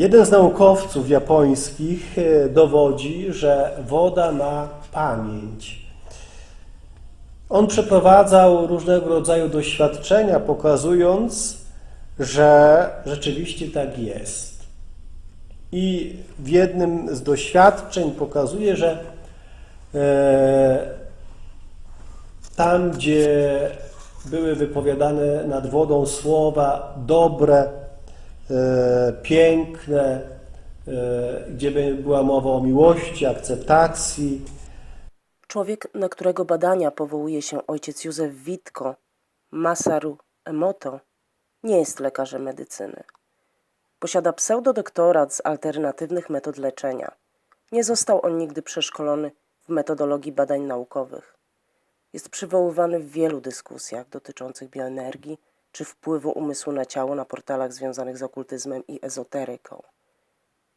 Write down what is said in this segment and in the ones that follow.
Jeden z naukowców japońskich e, dowodzi, że woda ma pamięć. On przeprowadzał różnego rodzaju doświadczenia, pokazując, że rzeczywiście tak jest. I w jednym z doświadczeń pokazuje, że e, tam, gdzie były wypowiadane nad wodą słowa dobre, piękne, e, gdzie by była mowa o miłości, akceptacji, Człowiek, na którego badania powołuje się ojciec Józef Witko, Masaru Emoto, nie jest lekarzem medycyny. Posiada pseudodoktorat z alternatywnych metod leczenia. Nie został on nigdy przeszkolony w metodologii badań naukowych. Jest przywoływany w wielu dyskusjach dotyczących bioenergii czy wpływu umysłu na ciało na portalach związanych z okultyzmem i ezoteryką.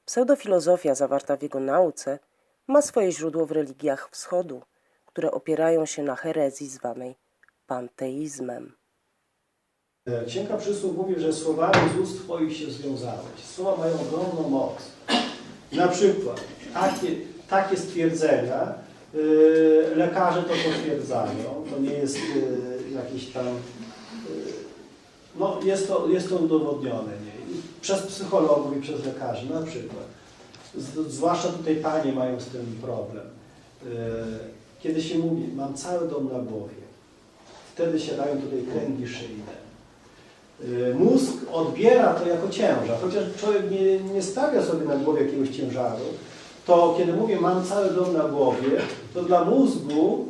Pseudofilozofia zawarta w jego nauce ma swoje źródło w religiach wschodu, które opierają się na herezji zwanej panteizmem. Księga Przysłów mówi, że słowami z ust Twoich się związałeś. Słowa mają ogromną moc. Na przykład takie, takie stwierdzenia, yy, lekarze to potwierdzają, to nie jest yy, jakiś tam, yy, no jest to, jest to udowodnione, nie? Przez psychologów i przez lekarzy na przykład. Z, zwłaszcza tutaj panie mają z tym problem. Yy, kiedy się mówi, mam cały dom na głowie, wtedy siadają tutaj kręgi szyjne. Y, Mózg odbiera to jako ciężar, chociaż człowiek nie, nie stawia sobie na głowie jakiegoś ciężaru, to kiedy mówię mam cały dom na głowie, to dla mózgu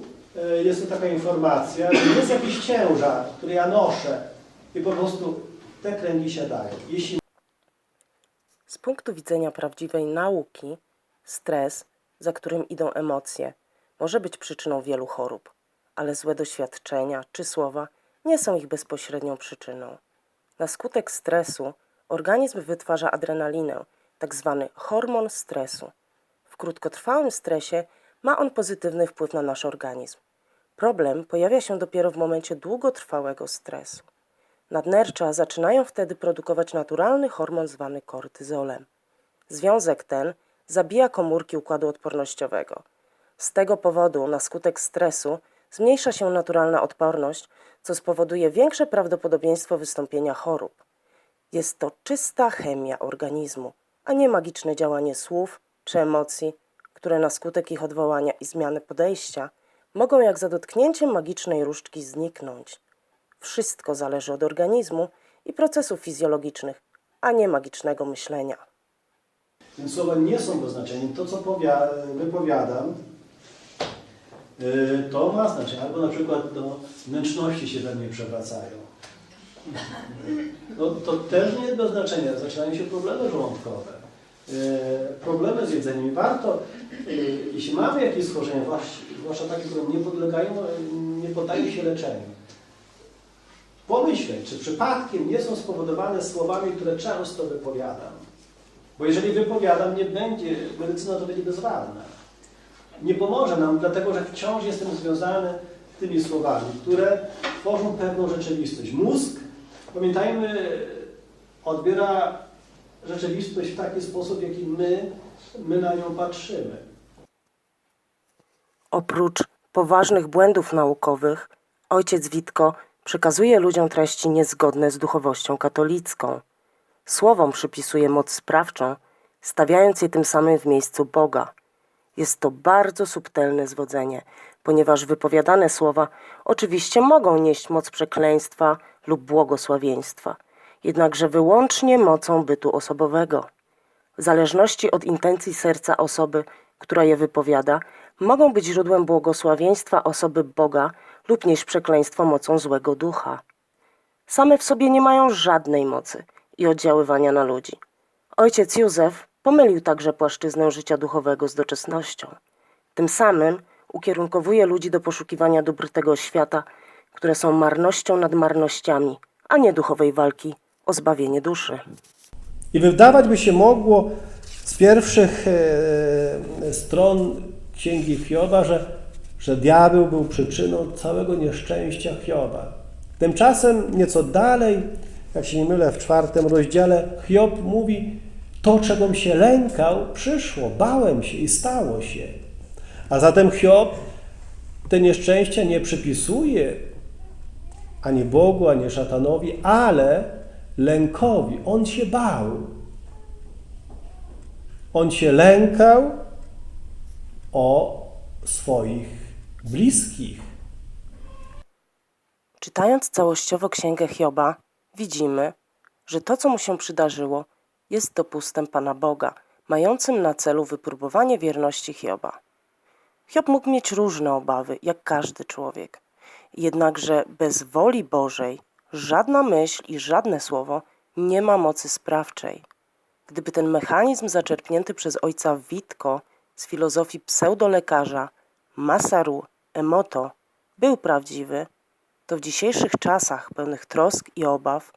y, jest to taka informacja, że jest jakiś ciężar, który ja noszę i po prostu te kręgi siadają. Jeśli Z punktu widzenia prawdziwej nauki, stres, za którym idą emocje, może być przyczyną wielu chorób, ale złe doświadczenia czy słowa nie są ich bezpośrednią przyczyną. Na skutek stresu organizm wytwarza adrenalinę, tak zwany hormon stresu. W krótkotrwałym stresie ma on pozytywny wpływ na nasz organizm. Problem pojawia się dopiero w momencie długotrwałego stresu. Nadnercza zaczynają wtedy produkować naturalny hormon zwany kortyzolem. Związek ten zabija komórki układu odpornościowego. Z tego powodu na skutek stresu zmniejsza się naturalna odporność, co spowoduje większe prawdopodobieństwo wystąpienia chorób. Jest to czysta chemia organizmu, a nie magiczne działanie słów czy emocji, które na skutek ich odwołania i zmiany podejścia mogą jak za dotknięciem magicznej różdżki zniknąć. Wszystko zależy od organizmu i procesów fizjologicznych, a nie magicznego myślenia. Więc słowa nie są doznaczeniem. To, co powia- wypowiadam, yy, to ma znaczenie. Albo na przykład do wnętrzności się we mnie przewracają. No, to też nie do znaczenia. Zaczynają się problemy żołądkowe. Yy, Problemy z jedzeniem. Warto, yy, jeśli mamy jakieś schorzenia, zwłasz- zwłaszcza takie, które nie podlegają, nie poddają się leczeniu, pomyśleć, czy przypadkiem nie są spowodowane słowami, które często wypowiadam. Bo jeżeli wypowiadam, nie będzie, medycyna to będzie bezradna. Nie pomoże nam, dlatego że wciąż jestem związany tymi słowami, które tworzą pewną rzeczywistość. Mózg, pamiętajmy, odbiera rzeczywistość w taki sposób, w jaki my, my na nią patrzymy. Oprócz poważnych błędów naukowych, ojciec Witko przekazuje ludziom treści niezgodne z duchowością katolicką. Słowom przypisuje moc sprawczą, stawiając je tym samym w miejscu Boga. Jest to bardzo subtelne zwodzenie, ponieważ wypowiadane słowa oczywiście mogą nieść moc przekleństwa lub błogosławieństwa, jednakże wyłącznie mocą bytu osobowego. W zależności od intencji serca osoby, która je wypowiada, mogą być źródłem błogosławieństwa osoby Boga lub nieść przekleństwo mocą złego ducha. Same w sobie nie mają żadnej mocy i oddziaływania na ludzi. Ojciec Józef pomylił także płaszczyznę życia duchowego z doczesnością. Tym samym ukierunkowuje ludzi do poszukiwania dóbr tego świata, które są marnością nad marnościami, a nie duchowej walki o zbawienie duszy. I wydawać by się mogło z pierwszych e, stron Księgi Hioba, że, że diabeł był przyczyną całego nieszczęścia Hioba. Tymczasem nieco dalej, jak się nie mylę, w czwartym rozdziale Hiob mówi, To, czegom się lękał, przyszło, bałem się i stało się. A zatem Hiob te nieszczęścia nie przypisuje ani Bogu, ani szatanowi, ale lękowi. On się bał. On się lękał o swoich bliskich. Czytając całościowo Księgę Hioba, widzimy, że to, co mu się przydarzyło, jest dopustem Pana Boga, mającym na celu wypróbowanie wierności Hioba. Hiob mógł mieć różne obawy, jak każdy człowiek. Jednakże bez woli Bożej żadna myśl i żadne słowo nie ma mocy sprawczej. Gdyby ten mechanizm zaczerpnięty przez ojca Witko z filozofii pseudolekarza Masaru Emoto był prawdziwy, to w dzisiejszych czasach pełnych trosk i obaw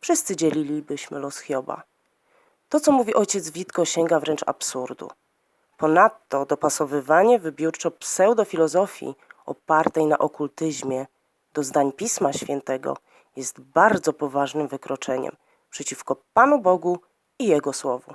wszyscy dzielilibyśmy los Hioba. To, co mówi ojciec Witko, sięga wręcz absurdu. Ponadto dopasowywanie wybiórczo pseudofilozofii opartej na okultyzmie do zdań Pisma Świętego jest bardzo poważnym wykroczeniem przeciwko Panu Bogu i Jego Słowu.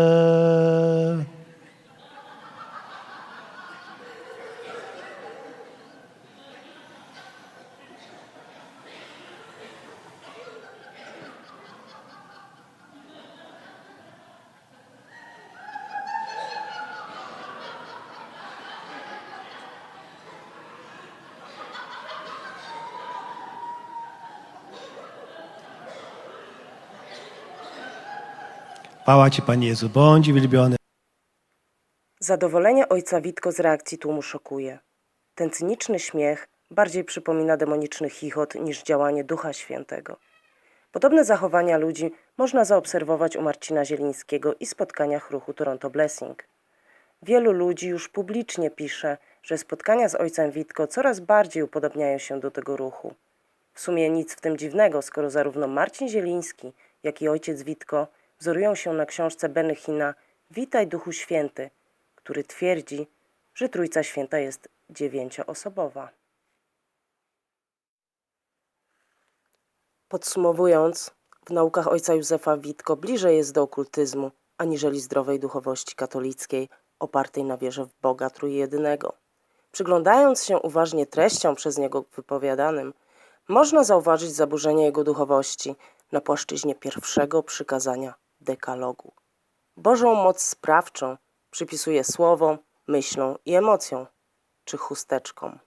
Chwała Ci, Panie Jezu, bądź uwielbiony. Zadowolenie ojca Witko z reakcji tłumu szokuje. Ten cyniczny śmiech bardziej przypomina demoniczny chichot niż działanie Ducha Świętego. Podobne zachowania ludzi można zaobserwować u Marcina Zielińskiego i spotkaniach ruchu Toronto Blessing. Wielu ludzi już publicznie pisze, że spotkania z ojcem Witko coraz bardziej upodobniają się do tego ruchu. W sumie nic w tym dziwnego, skoro zarówno Marcin Zieliński, jak i ojciec Witko wzorują się na książce Benny Hina Witaj Duchu Święty, który twierdzi, że Trójca Święta jest dziewięcioosobowa. Podsumowując, w naukach ojca Józefa Witko bliżej jest do okultyzmu, aniżeli zdrowej duchowości katolickiej opartej na wierze w Boga Trójjedynego. Przyglądając się uważnie treściom przez niego wypowiadanym, można zauważyć zaburzenie jego duchowości na płaszczyźnie pierwszego przykazania dekalogu. Bożą moc sprawczą przypisuje słowom, myślom i emocjom, czy chusteczkom.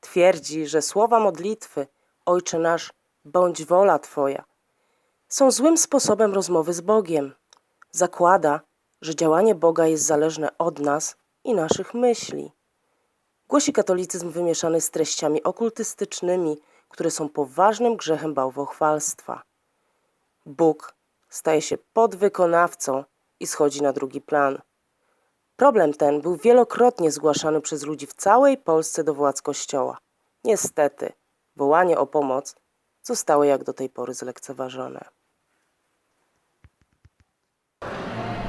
Twierdzi, że słowa modlitwy Ojcze nasz, bądź wola Twoja są złym sposobem rozmowy z Bogiem. Zakłada, że działanie Boga jest zależne od nas i naszych myśli. Głosi katolicyzm wymieszany z treściami okultystycznymi, które są poważnym grzechem bałwochwalstwa. Bóg staje się podwykonawcą i schodzi na drugi plan. Problem ten był wielokrotnie zgłaszany przez ludzi w całej Polsce do władz Kościoła. Niestety, wołanie o pomoc zostało jak do tej pory zlekceważone.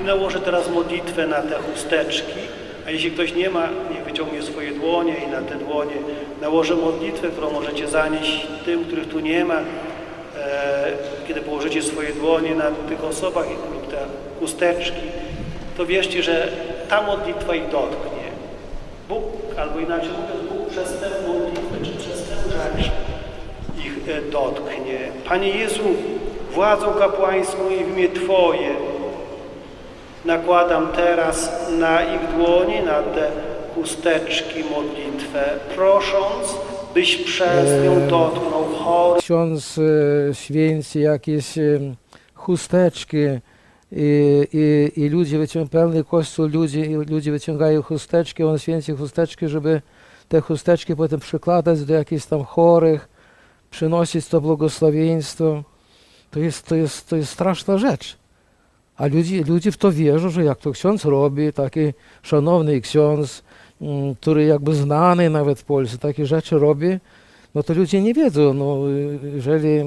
Nałożę teraz modlitwę na te chusteczki, a jeśli ktoś nie ma, wyciągnie swoje dłonie i na te dłonie nałożę modlitwę, którą możecie zanieść tym, których tu nie ma. E, kiedy położycie swoje dłonie na tych osobach lub te chusteczki, to wierzcie, że ta modlitwa ich dotknie. Bóg, albo inaczej mówiąc, Bóg przez tę modlitwę, czy przez tę rzecz ich e, dotknie. Panie Jezu, władzą kapłańską i w imię Twoje nakładam teraz na ich dłonie, na te chusteczki modlitwę, prosząc, byś przez nią dotknął chorych, ksiądz e, święci jakieś e, chusteczki i, i, i ludzie wyciągają, pełny kościół ludzi, i ludzie wyciągają chusteczki, on święci chusteczki, żeby te chusteczki potem przykładać do jakichś tam chorych, przynosić to błogosławieństwo. To jest, to jest, to jest straszna rzecz. A ludzie, ludzie w to wierzą, że jak to ksiądz robi, taki szanowny ksiądz, który jakby znany nawet w Polsce, takie rzeczy robi, no to ludzie nie wiedzą, no jeżeli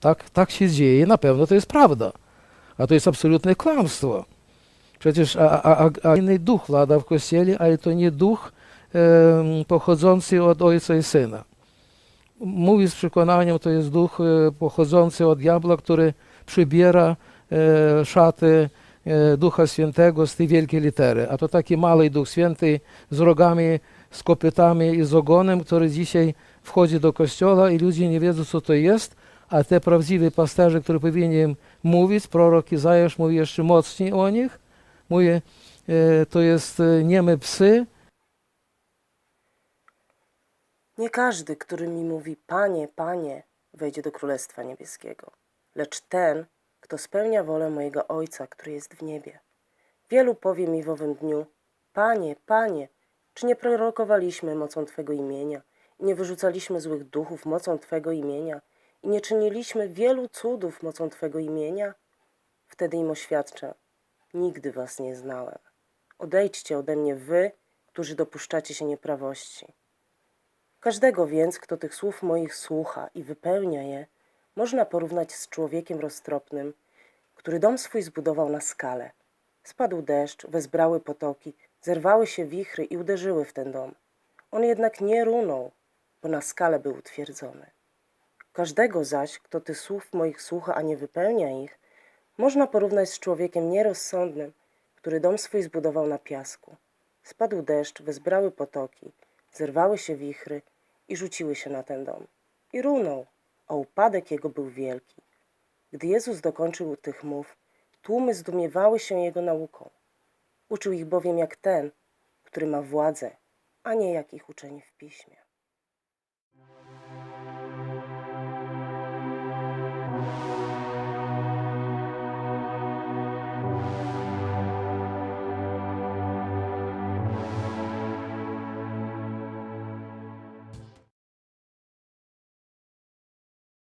tak, tak się dzieje, na pewno to jest prawda. A to jest absolutne kłamstwo. Przecież a, a, a, inny duch włada w Kościele, ale to nie duch em, pochodzący od Ojca i Syna. mówi z przekonaniem, to jest duch e, pochodzący od diabła, który przybiera e, szaty e, Ducha Świętego z tej wielkiej litery. A to taki mały Duch Święty z rogami, z kopytami i z ogonem, który dzisiaj wchodzi do kościoła i ludzie nie wiedzą, co to jest, a te prawdziwi pasterze, którzy powinni im mówić, prorok Izajasz mówi jeszcze mocniej o nich, mówi, e, to jest e, niemy psy, Nie każdy, który mi mówi Panie, Panie, wejdzie do Królestwa Niebieskiego, lecz ten, kto spełnia wolę mojego Ojca, który jest w niebie. Wielu powie mi w owym dniu, Panie, Panie, czy nie prorokowaliśmy mocą Twego imienia i nie wyrzucaliśmy złych duchów mocą Twego imienia i nie czyniliśmy wielu cudów mocą Twego imienia? Wtedy im oświadczę, nigdy Was nie znałem. Odejdźcie ode mnie wy, którzy dopuszczacie się nieprawości. Każdego więc, kto tych słów moich słucha i wypełnia je, można porównać z człowiekiem roztropnym, który dom swój zbudował na skale. Spadł deszcz, wezbrały potoki, zerwały się wichry i uderzyły w ten dom. On jednak nie runął, bo na skale był utwierdzony. Każdego zaś, kto tych słów moich słucha, a nie wypełnia ich, można porównać z człowiekiem nierozsądnym, który dom swój zbudował na piasku. Spadł deszcz, wezbrały potoki, zerwały się wichry i rzuciły się na ten dom. I runął, a upadek jego był wielki. Gdy Jezus dokończył tych mów, tłumy zdumiewały się jego nauką. Uczył ich bowiem jak ten, który ma władzę, a nie jak ich uczeni w piśmie.